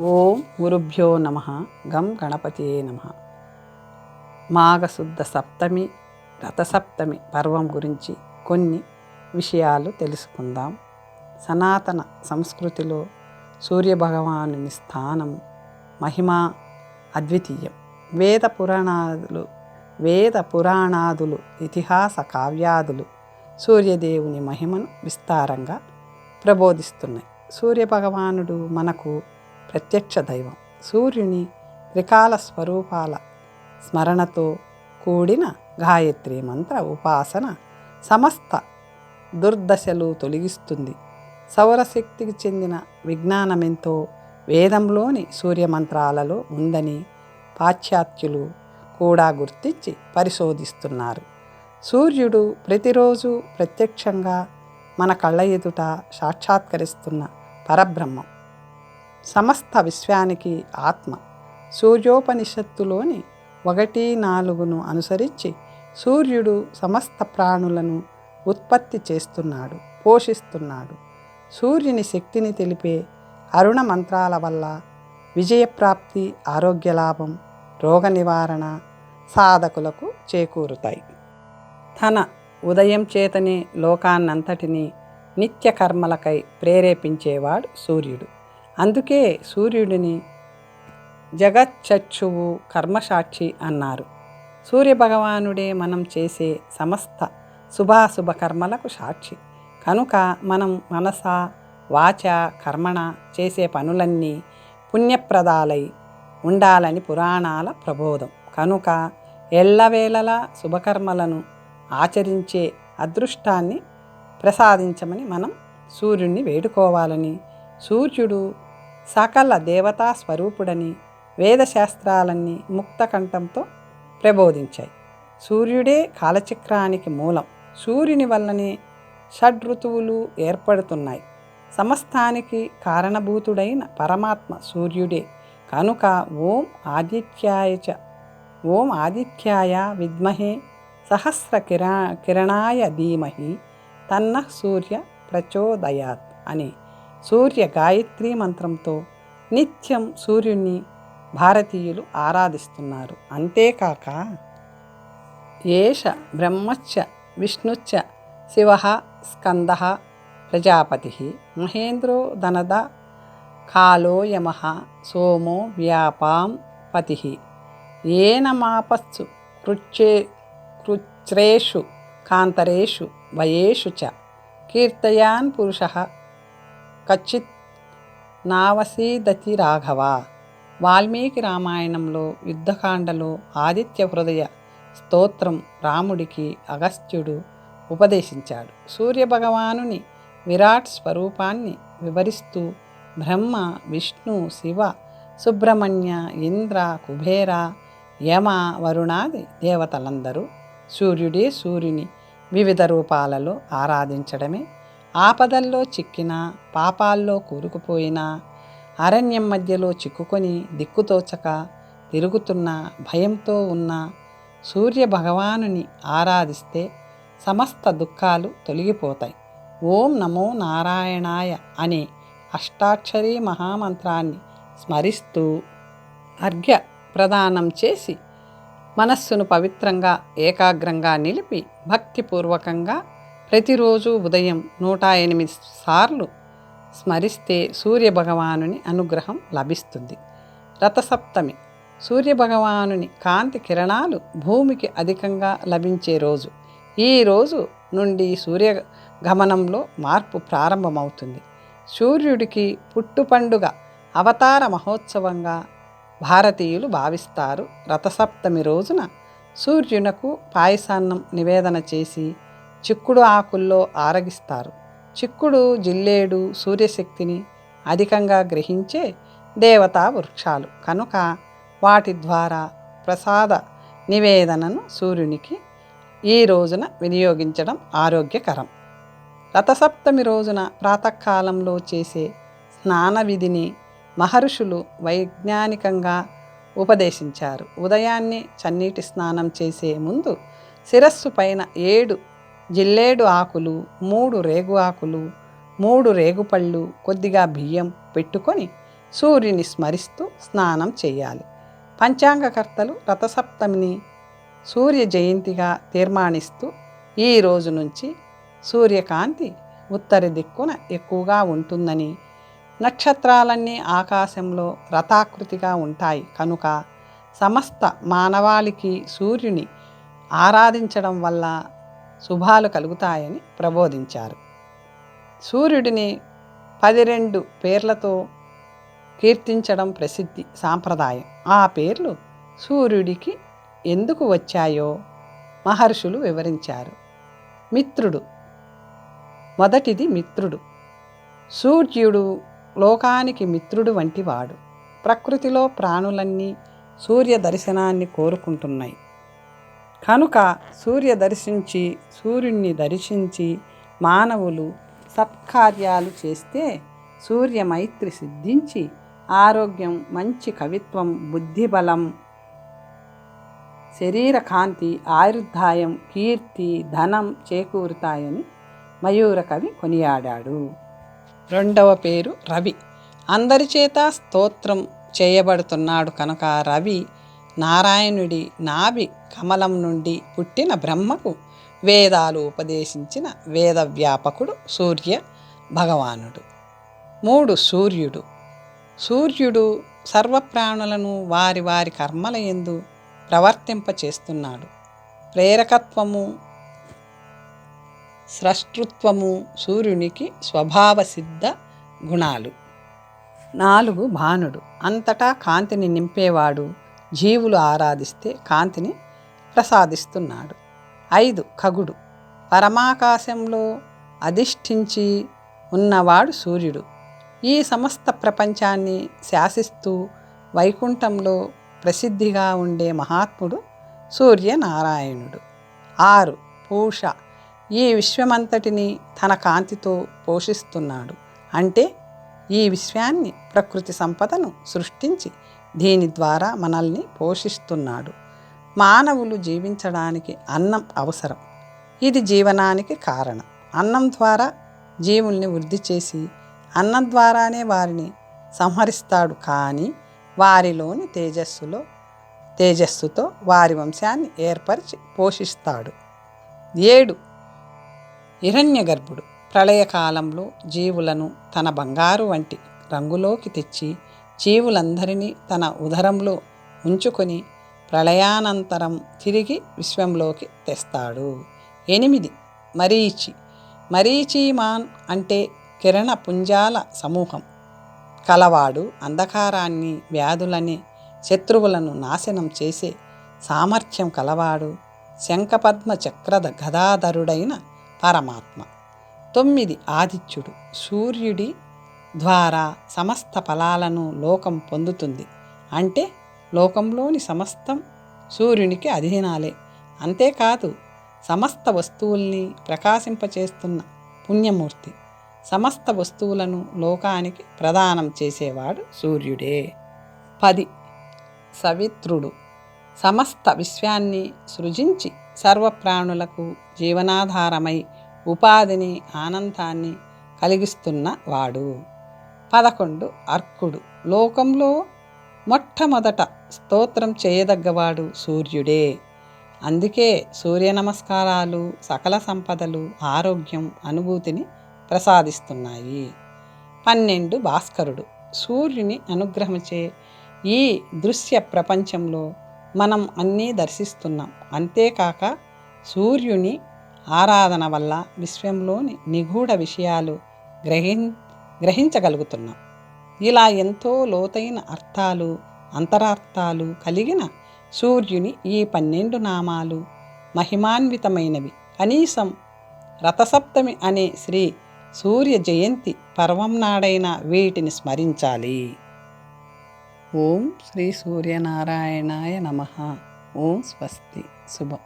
ఓం గురుభ్యో నమ. గం గణపతియే నమ. మాఘశుద్ధ సప్తమి రథసప్తమి పర్వం గురించి కొన్ని విషయాలు తెలుసుకుందాం. సనాతన సంస్కృతిలో సూర్యభగవానుని స్థానం మహిమ అద్వితీయం. వేద పురాణాదులు వేద పురాణాదులు ఇతిహాస కావ్యాదులు సూర్యదేవుని మహిమను విస్తారంగా ప్రబోధిస్తున్నాయి. సూర్యభగవానుడు మనకు ప్రత్యక్ష దైవం. సూర్యుని త్రికాల స్వరూపాల స్మరణతో కూడిన గాయత్రి మంత్ర ఉపాసన సమస్త దుర్దశలు తొలగిస్తుంది. సౌరశక్తికి చెందిన విజ్ఞానమెంతో వేదంలోని సూర్యమంత్రాలలో ఉందని పాశ్చాత్యులు కూడా గుర్తించి పరిశోధిస్తున్నారు. సూర్యుడు ప్రతిరోజు ప్రత్యక్షంగా మన కళ్ళ ఎదుట సాక్షాత్కరిస్తున్న పరబ్రహ్మం. సమస్త విశ్వానికి ఆత్మ. సూర్యోపనిషత్తులోని ఒకటి నాలుగును అనుసరించి సూర్యుడు సమస్త ప్రాణులను ఉత్పత్తి చేస్తున్నాడు పోషిస్తున్నాడు. సూర్యుని శక్తిని తెలిపే అరుణ మంత్రాల వల్ల విజయప్రాప్తి ఆరోగ్య లాభం రోగ నివారణ సాధకులకు చేకూరుతాయి. తన ఉదయం చేతనే లోకాన్నంతటినీ నిత్యకర్మలకై ప్రేరేపించేవాడు సూర్యుడు. అందుకే సూర్యుడిని జగచ్చక్షువు కర్మసాక్షి అన్నారు. సూర్యభగవానుడే మనం చేసే సమస్త శుభాశుభ కర్మలకు సాక్షి. కనుక మనం మనస వాచ కర్మణ చేసే పనులన్నీ పుణ్యప్రదాలై ఉండాలని పురాణాల ప్రబోధం. కనుక ఎల్లవేళలా శుభకర్మలను ఆచరించే అదృష్టాన్ని ప్రసాదించమని మనం సూర్యుడిని వేడుకోవాలని సూర్యుడు సకల దేవతా స్వరూపుడని వేదశాస్త్రాలన్నీ ముక్తకంఠంతో ప్రబోధించాయి. సూర్యుడే కాలచక్రానికి మూలం. సూర్యుని వల్లనే షడ్ఋతువులు ఏర్పడుతున్నాయి. సమస్తానికి కారణభూతుడైన పరమాత్మ సూర్యుడే. కనుక ఓం ఆదిత్యాయ చ ఓం ఆదిత్యాయ విద్మహే సహస్ర కిరా కిరణాయ ధీమహి తన్న సూర్య ప్రచోదయాత్ అని సూర్య గాయత్రీ మంత్రంతో నిత్యం సూర్యుణ్ణి భారతీయులు ఆరాధిస్తున్నారు. అంతేకాక ఏష బ్రహ్మచ్చ విష్ణుచ్చ శివ స్కంద ప్రజాపతి మహేంద్రో ధనద కాలో యమ సోమో వ్యాపాం పతి ఏనమాపస్సు కృచ్చే కృచ్రేషు కాంతరేషు వయేషు చ కీర్తయాన్ పురుష కచ్చిత్ నావసీదతి రాఘవ వాల్మీకి రామాయణంలో యుద్ధకాండలో ఆదిత్య హృదయ స్తోత్రం రాముడికి అగస్త్యుడు ఉపదేశించాడు. సూర్యభగవానుని విరాట్ స్వరూపాన్ని వివరిస్తూ బ్రహ్మ విష్ణు శివ సుబ్రహ్మణ్య ఇంద్ర కుబేర యమ వరుణాది దేవతలందరూ సూర్యుడే సూర్యుని వివిధ రూపాలలో ఆరాధించడమే ఆపదల్లో చిక్కిన పాపాల్లో కూరుకుపోయిన అరణ్యం మధ్యలో చిక్కుకొని దిక్కుతోచక తిరుగుతున్న భయంతో ఉన్న సూర్య భగవానుని ఆరాధిస్తే సమస్త దుఃఖాలు తొలగిపోతాయి. ఓం నమో నారాయణాయ అనే అష్టాక్షరీ మహామంత్రాన్ని స్మరిస్తూ అర్ఘ్య ప్రదానం చేసి మనస్సును పవిత్రంగా ఏకాగ్రంగా నిలిపి భక్తిపూర్వకంగా ప్రతిరోజు ఉదయం నూట ఎనిమిది సార్లు స్మరిస్తే సూర్యభగవానుని అనుగ్రహం లభిస్తుంది. రథసప్తమి. సూర్యభగవానుని కాంతి కిరణాలు భూమికి అధికంగా లభించే రోజు. ఈ రోజు నుండి సూర్య గమనంలో మార్పు ప్రారంభమవుతుంది. సూర్యుడికి పుట్టుపండుగ అవతార మహోత్సవంగా భారతీయులు భావిస్తారు. రథసప్తమి రోజున సూర్యునకు పాయసాన్నం నివేదన చేసి చిక్కుడు ఆకుల్లో ఆరగిస్తారు. చిక్కుడు జిల్లేడు సూర్యశక్తిని అధికంగా గ్రహించే దేవతా వృక్షాలు. కనుక వాటి ద్వారా ప్రసాద నివేదనను సూర్యునికి ఈ రోజున వినియోగించడం ఆరోగ్యకరం. రథసప్తమి రోజున ప్రాతకాలంలో చేసే స్నాన విధిని మహర్షులు వైజ్ఞానికంగా ఉపదేశించారు. ఉదయాన్నే చన్నీటి స్నానం చేసే ముందు శిరస్సు పైన ఏడు జిల్లేడు ఆకులు మూడు రేగు ఆకులు మూడు రేగుపళ్ళు కొద్దిగా బియ్యం పెట్టుకొని సూర్యుని స్మరిస్తూ స్నానం చేయాలి. పంచాంగకర్తలు రథసప్తమిని సూర్య జయంతిగా తీర్మానిస్తూ ఈ రోజు నుంచి సూర్యకాంతి ఉత్తర దిక్కున ఎక్కువగా ఉంటుందని నక్షత్రాలన్నీ ఆకాశంలో రథాకృతిగా ఉంటాయి కనుక సమస్త మానవాళికి సూర్యుని ఆరాధించడం వల్ల శుభాలు కలుగుతాయని ప్రబోధించారు. సూర్యుడిని పది రెండు పేర్లతో కీర్తించడం ప్రసిద్ధి సాంప్రదాయం. ఆ పేర్లు సూర్యుడికి ఎందుకు వచ్చాయో మహర్షులు వివరించారు. మిత్రుడు. మొదటిది మిత్రుడు. సూర్యుడు లోకానికి మిత్రుడు వంటివాడు. ప్రకృతిలో ప్రాణులన్నీ సూర్య దర్శనాన్ని కోరుకుంటున్నాయి. కనుక సూర్య దర్శించి సూర్యుణ్ణి దర్శించి మానవులు సత్కార్యాలు చేస్తే సూర్య మైత్రి సిద్ధించి ఆరోగ్యం మంచి కవిత్వం బుద్ధిబలం శరీర కాంతి ఆయుర్దాయం కీర్తి ధనం చేకూరుతాయని మయూర కవి కొనియాడాడు. రెండవ పేరు రవి. అందరి చేత స్తోత్రం చేయబడుతున్నాడు కనుక రవి నారాయణుడి నాభి కమలం నుండి పుట్టిన బ్రహ్మకు వేదాలు ఉపదేశించిన వేద వ్యాపకుడు సూర్య భగవానుడు. మూడు సూర్యుడు. సూర్యుడు సర్వప్రాణులను వారి వారి కర్మల ఎందు ప్రవర్తింపచేస్తున్నాడు ప్రేరకత్వము స్రష్టృత్వము సూర్యునికి స్వభావ సిద్ధ గుణాలు. నాలుగు భానుడు. అంతటా కాంతిని నింపేవాడు. జీవులు ఆరాధిస్తే కాంతిని ప్రసాదిస్తున్నాడు ఐదు ఖగుడు. పరమాకాశంలో అధిష్ఠించి ఉన్నవాడు సూర్యుడు. ఈ సమస్త ప్రపంచాన్ని శాసిస్తూ వైకుంఠంలో ప్రసిద్ధిగా ఉండే మహాత్ముడు సూర్యనారాయణుడు. ఆరు పూష. ఈ విశ్వమంతటిని తన కాంతితో పోషిస్తున్నాడు. అంటే ఈ విశ్వాన్ని ప్రకృతి సంపదను సృష్టించి దీని ద్వారా మనల్ని పోషిస్తున్నాడు. మానవులు జీవించడానికి అన్నం అవసరం. ఇది జీవనానికి కారణం. అన్నం ద్వారా జీవుల్ని వృద్ధి చేసి అన్నం ద్వారానే వారిని సంహరిస్తాడు. కానీ వారిలోని తేజస్సులో తేజస్సుతో వారి వంశాన్ని ఏర్పరిచి పోషిస్తాడు. ఏడు. హిరణ్యగర్భుడు ప్రళయకాలంలో జీవులను తన బంగారు వంటి రంగులోకి తెచ్చి జీవులందరినీ తన ఉదరంలో ఉంచుకొని ప్రళయానంతరం తిరిగి విశ్వంలోకి తెస్తాడు. ఎనిమిది. మరీచి. మరీచిమాన్ అంటే కిరణ పుంజాల సమూహం. కలవాడు అంధకారాన్ని వ్యాధులని శత్రువులను నాశనం చేసే సామర్థ్యం కలవాడు శంఖపద్మ చక్రద గదాధరుడైన పరమాత్మ. తొమ్మిది. ఆదిత్యుడు. సూర్యుడి ద్వారా సమస్త ఫలాలను లోకం పొందుతుంది. అంటే లోకంలోని సమస్తం సూర్యునికి అధీనాలే. అంతేకాదు సమస్త వస్తువుల్ని ప్రకాశింపచేస్తున్న పుణ్యమూర్తి సమస్త వస్తువులను లోకానికి ప్రదానం చేసేవాడు సూర్యుడే. పది సవిత్రుడు సమస్త విశ్వాన్ని సృజించి సర్వప్రాణులకు జీవనాధారమై ఉపాధిని ఆనందాన్ని కలిగిస్తున్న వాడు. పదకొండు అర్కుడు లోకంలో మొట్టమొదట స్తోత్రం చేయదగ్గవాడు సూర్యుడే. అందుకే సూర్య నమస్కారాలు సకల సంపదలు ఆరోగ్యం అనుభూతిని ప్రసాదిస్తున్నాయి. పన్నెండు భాస్కరుడు. సూర్యుని అనుగ్రహించే ఈ దృశ్య ప్రపంచంలో మనం అన్నీ దర్శిస్తున్నాం. అంతేకాక సూర్యుని ఆరాధన వల్ల విశ్వంలోని నిగూఢ విషయాలు గ్రహిం గ్రహించగలుగుతున్నాం. ఇలా ఎంతో లోతైన అర్థాలు అంతరార్థాలు కలిగిన సూర్యుని ఈ పన్నెండు నామాలు మహిమాన్వితమైనవి. కనీసం రథసప్తమి అనే శ్రీ సూర్య జయంతి పర్వం నాడైన వీటిని స్మరించాలి. ఓం శ్రీ సూర్యనారాయణాయ నమ. ఓం స్వస్తి. శుభం.